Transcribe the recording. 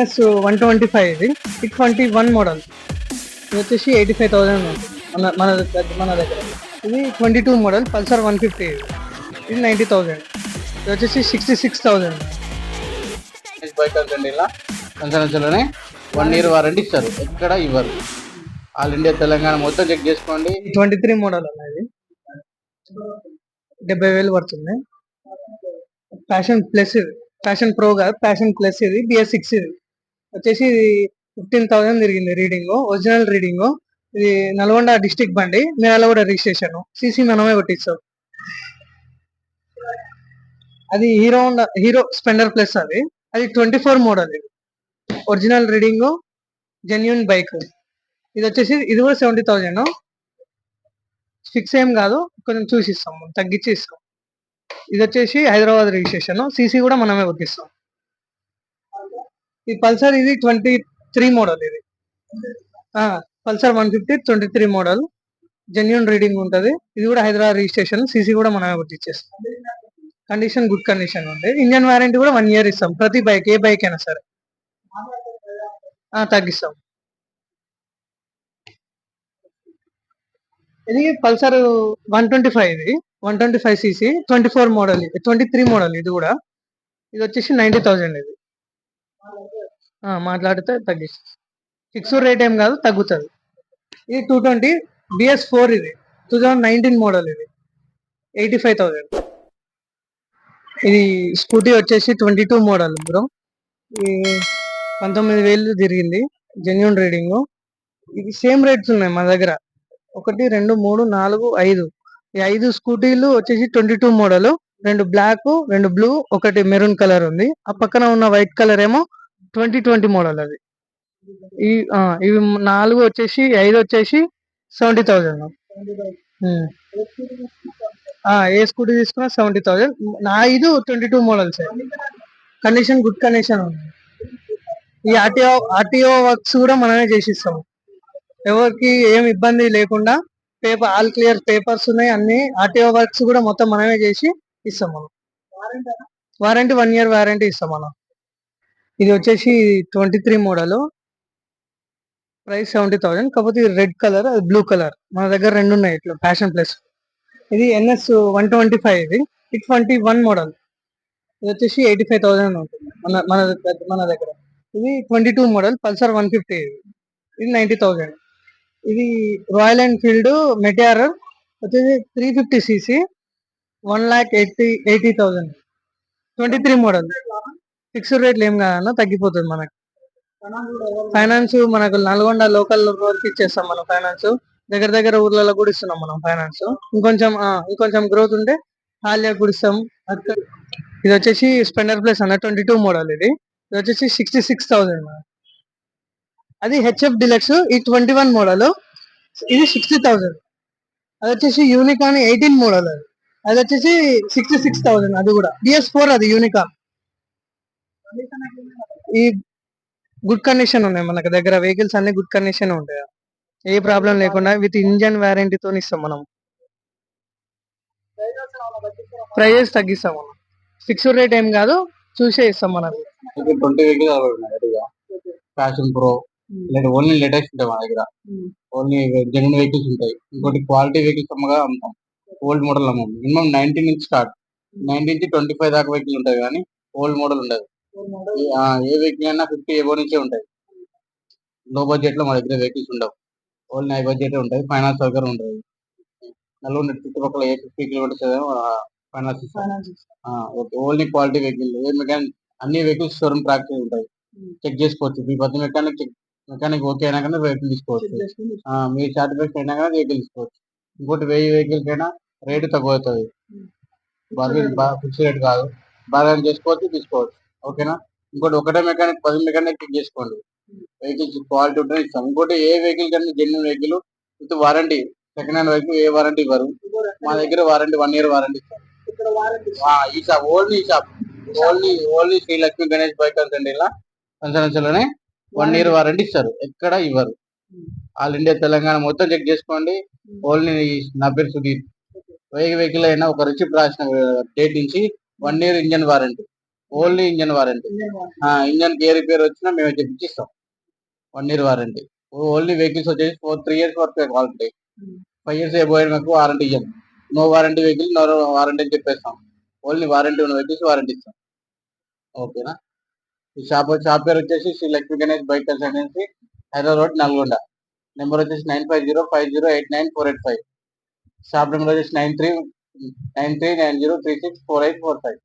NS one twenty five ఇది. Six twenty one model ఇది వచ్చేసి ఎయిటీ ఫైవ్ థౌసండ్ మన మన దగ్గర మన దగ్గర. ఇది twenty two model Pulsar one fifty ఇది నైంటీ థౌసండ్ ఇది వచ్చేసి సిక్స్టీ సిక్స్ థౌసండ్ బైక్ అండి ఇలా. సంవత్సరంలోనే వన్ ఇయర్ వారంటీ ఇస్తారు. ఎక్కడ ఇవ్వరు. ఆల్ ఇండియా తెలంగాణ మొత్తం చెక్ చేసుకోండి. ట్వంటీ త్రీ మోడల్ అనేది డెబ్బై వేలు పడుతుంది. ప్యాషన్ ప్లస్ ఇది. ప్యాషన్ ప్రో కాదు ప్యాషన్ ప్లస్ ఇది. బిఎస్ సిక్స్ ఇది. వచ్చేసి ఇది ఫిఫ్టీన్ థౌసండ్ తిరిగింది రీడింగ్ ఒరిజినల్ రీడింగ్. ఇది నల్గొండ డిస్టిక్ బండి నేల కూడా రిజిస్ట్రేషన్. సీసీ మనమే కొట్టిస్తాం. అది హీరో హీరో స్పెండర్ ప్లస్ అది. అది ట్వంటీ ఫోర్ మోడల్ ఇది. Original reading genuine bike. ఇది వచ్చేసి ఇది కూడా సెవెంటీ థౌజండ్ ఫిక్స్ ఏం కాదు కొంచెం చూసి ఇస్తాం తగ్గించి ఇస్తాం ఇది వచ్చేసి హైదరాబాద్ రిజిస్ట్రేషన్. సీసీ కూడా మనమే కొట్టిస్తాం. ఈ పల్సర్ ఇది ట్వంటీ త్రీ మోడల్ ఇది. Pulsar one fifty twenty three model. Genuine reading ఉంటుంది. ఇది కూడా హైదరాబాద్ రిజిస్ట్రేషన్ సీసీ కూడా మనమే గుర్తిచ్చేస్తాం కండిషన్ గుడ్ కండిషన్ ఉంది. ఇంజన్ వారంటీ కూడా వన్ ఇయర్ ఇస్తాం. ప్రతి బైక్ ఏ బైక్ అయినా సరే. ఆ, తగ్గిస్తాం. ఇది పల్సర్ వన్ ట్వంటీ ఫైవ్ ఇది. One twenty five CC twenty four model ఇది. ట్వంటీ త్రీ మోడల్ ఇది కూడా. ఇది వచ్చేసి నైంటీ థౌజండ్ ఇది. మాట్లాడితే తగ్గిస్తుంది. ఫిక్స్ రేట్ ఏం కాదు తగ్గుతుంది. ఇది టూ ట్వంటీ బిఎస్ ఫోర్ ఇది. టూ థౌజండ్ నైన్టీన్ మోడల్ ఇది. ఎయిటీ ఫైవ్ థౌజండ్ ఇది స్కూటీ వచ్చేసి ట్వంటీ టూ మోడల్ బ్రో ఈ పంతొమ్మిది వేలు తిరిగింది జెన్యున్ రీడింగ్ ఇది సేమ్ రేట్స్ ఉన్నాయి మా దగ్గర. ఒకటి రెండు మూడు నాలుగు ఐదు. ఈ ఐదు స్కూటీలు వచ్చేసి ట్వంటీ టూ మోడల్ రెండు బ్లాక్ రెండు బ్లూ ఒకటి మెరూన్ కలర్ ఉంది. ఆ పక్కన ఉన్న వైట్ కలర్ ఏమో ట్వంటీ ట్వంటీ మోడల్ అది. ఈ ఇవి నాలుగు వచ్చేసి ఐదు వచ్చేసి సెవెంటీ థౌజండ్. ఏ స్కూటీ తీసుకున్నా సెవెంటీ థౌజండ్. నా ఐదు twenty two models condition good condition ఉంది ఈ ఆర్టీఓ ఆర్టీఓ వర్క్స్ కూడా మనమే చేసిస్తాం. ఎవరికి ఏం ఇబ్బంది లేకుండా పేపర్ ఆల్ క్లియర్ పేపర్స్ ఉన్నాయి అన్ని ఆర్టీఓ వర్క్స్ కూడా మొత్తం మనమే చేసి ఇస్తాం మనం. వారంటీ వన్ ఇయర్ వారంటీ ఇస్తాం మనం. ఇది వచ్చేసి twenty three model. Price seventy thousand. కాకపోతే ఇది రెడ్ కలర్ అది బ్లూ కలర్. మన దగ్గర రెండు ఉన్నాయి ఇట్లా ఫ్యాషన్ ప్లస్. ఇది ఎన్ఎస్ వన్ ట్వంటీ ఫైవ్ ఇది. ఇది ట్వంటీ వన్ మోడల్ ఇది వచ్చేసి ఎయిటీ ఫైవ్ థౌసండ్ ఉంటుంది. మన మన దగ్గర- మన దగ్గర. ఇది twenty two model Pulsar one fifty ఇది. Ninety thousand. ఇది రాయల్ ఎన్ఫీల్డ్ మెటిఆర్ వచ్చేసి three fifty CC. One lakh eighty eighty thousand. Twenty three model fixed రేట్లు ఏం కాదన్నా తగ్గిపోతుంది మనకి. ఫైనాన్స్ మనకు నల్గొండ లోకల్ వరకు ఇచ్చేస్తాం మనం ఫైనాన్స్. దగ్గర దగ్గర ఊర్లలో కూడా ఇస్తున్నాం మనం ఫైనాన్స్. ఇంకొంచెం ఆ, ఇంకొంచెం గ్రోత్ ఉంటే హాలియా కూడా ఇస్తాం. ఇది వచ్చేసి స్పెండర్ ప్లస్ అన్న ట్వంటీ టూ మోడల్ ఇది. ఇది వచ్చేసి సిక్స్టీ సిక్స్ థౌసండ్ అది హెచ్ఎఫ్ డిలక్స్ ఈ ట్వంటీ వన్ మోడల్. ఇది సిక్స్టీ థౌసండ్. అది వచ్చేసి యూనికాన్ ఎయిటీన్ మోడల్ అది. అది వచ్చేసి సిక్స్టీ సిక్స్ థౌసండ్ అది కూడా. బిఎస్ ఫోర్ అది యూనికాన్. ఈ గుడ్ కండిషన్ ఉన్నాయి మనకి దగ్గర. వెహికల్స్ అన్ని గుడ్ కండిషన్ ఉంటాయి? ఏ ప్రాబ్లం లేకుండా విత్ ఇంజన్ వారంటీ తో ఇస్తాం మనం. ప్రైజెస్ తగ్గిస్తాం మనం. ఫిక్స్డ్ రేట్ ఏం కాదు చూసే ఇస్తాం మనకి ఇప్పుడు ట్వంటీ ఫ్యాషన్ ప్రో లేదా ఓన్లీ లేటెస్ట్ ఉంటాయి మా దగ్గర. ఓన్లీ జెన్యున్ వెహికల్స్ ఉంటాయి. ఇంకోటి క్వాలిటీ వెహికల్స్ అమ్మగా అమ్ముతాం. ఓల్డ్ మోడల్ అమ్మం. మినిమం నైన్టీన్ నుంచి స్టార్ట్ నైన్టీన్ నుంచి ట్వంటీ ఫైవ్ దాకా వెహికల్ ఉంటాయి కానీ ఓల్డ్ మోడల్ ఉండదు. ఏ వెహికల్ అయినా ఫిఫ్టీ ఎబో నుంచే ఉంటాయి. లో బడ్జెట్లో మా దగ్గర వెహికల్స్ ఉండవు. ఓన్లీ హై బడ్జెట్ ఉంటాయి. ఫైనాన్స్ సౌకర్యం ఉంటుంది నల్గొండ చుట్టుపక్కల ఏ fifty kilometres finance only quality vehicle. ఏ మెకానిక్ అన్ని వెహికల్స్ షోరూమ్ ట్రాక్ ఉంటాయి. చెక్ చేసుకోవచ్చు. మీ ప్రతి మెకానిక్ మెకానిక్ ఓకే అయినా కానీ వెహికల్ తీసుకోవచ్చు. ఆ, మీ సాటిస్ఫాక్షన్ అయినా కానీ వెహికల్ తీసుకోవచ్చు. ఇంకోటి వెయ్యి వెహికల్ కైనా రేటు తక్కువ అవుతుంది బాగా ఫిక్స్ రేట్ కాదు. బాగా చేసుకోవచ్చు తీసుకోవచ్చు. ఓకేనా? ఇంకోటి ఒకటే మెకానిక్ పది మెకానిక్ చెక్ చేసుకోండి. వెహికల్స్ క్వాలిటీ ఉంటుంది ఇస్తాం. ఇంకోటి ఏ వెహికల్ కన్నా genuine vehicle with warranty second hand vehicle A warranty ఇవ్వరు. మా దగ్గర వారంటీ వన్ ఇయర్ వారంటీ ఇస్తాం ఈ షాప్ ఓన్లీ ఈ shop only only Shri Lakshmi Ganesh bike అండి ఇలా. సంచలనంలోనే వన్ ఇయర్ వారంటీ ఇస్తారు. ఎక్కడ ఇవ్వరు. ఆల్ ఇండియా తెలంగాణ మొత్తం చెక్ చేసుకోండి. ఓన్లీ నా పేరు సుధీర్. వెహికల్ వెహికల్ అయినా ఒక రిసిప్ట్ రాసిన డేట్ నుంచి one year engine warranty only engine warranty. Engine ఏ రిపేర్ వచ్చినా మేము తెప్పించిస్తాం one year warranty. Only vehicles వచ్చేసి ఫోర్ త్రీ ఇయర్స్ వరకు వారంటీ. ఫైవ్ ఇయర్స్ అయిపోయిన మాకు warranty ఇయ్యం. No warranty vehicle no warranty అని చెప్పేస్తాం. ఓన్లీ వారంటీ ఉన్న వెహికల్స్ వారంటీ ఇస్తాం. ఓకేనా? ఈ షాప్ షాప్ పేరు వచ్చేసి Shri Lakshmi Ganesh bike consultancy Hyderabad road Nalgonda. Number వచ్చేసి nine five zero five zero eight nine four eight five. Shop number వచ్చేసి nine three nine three nine zero three six four eight four five.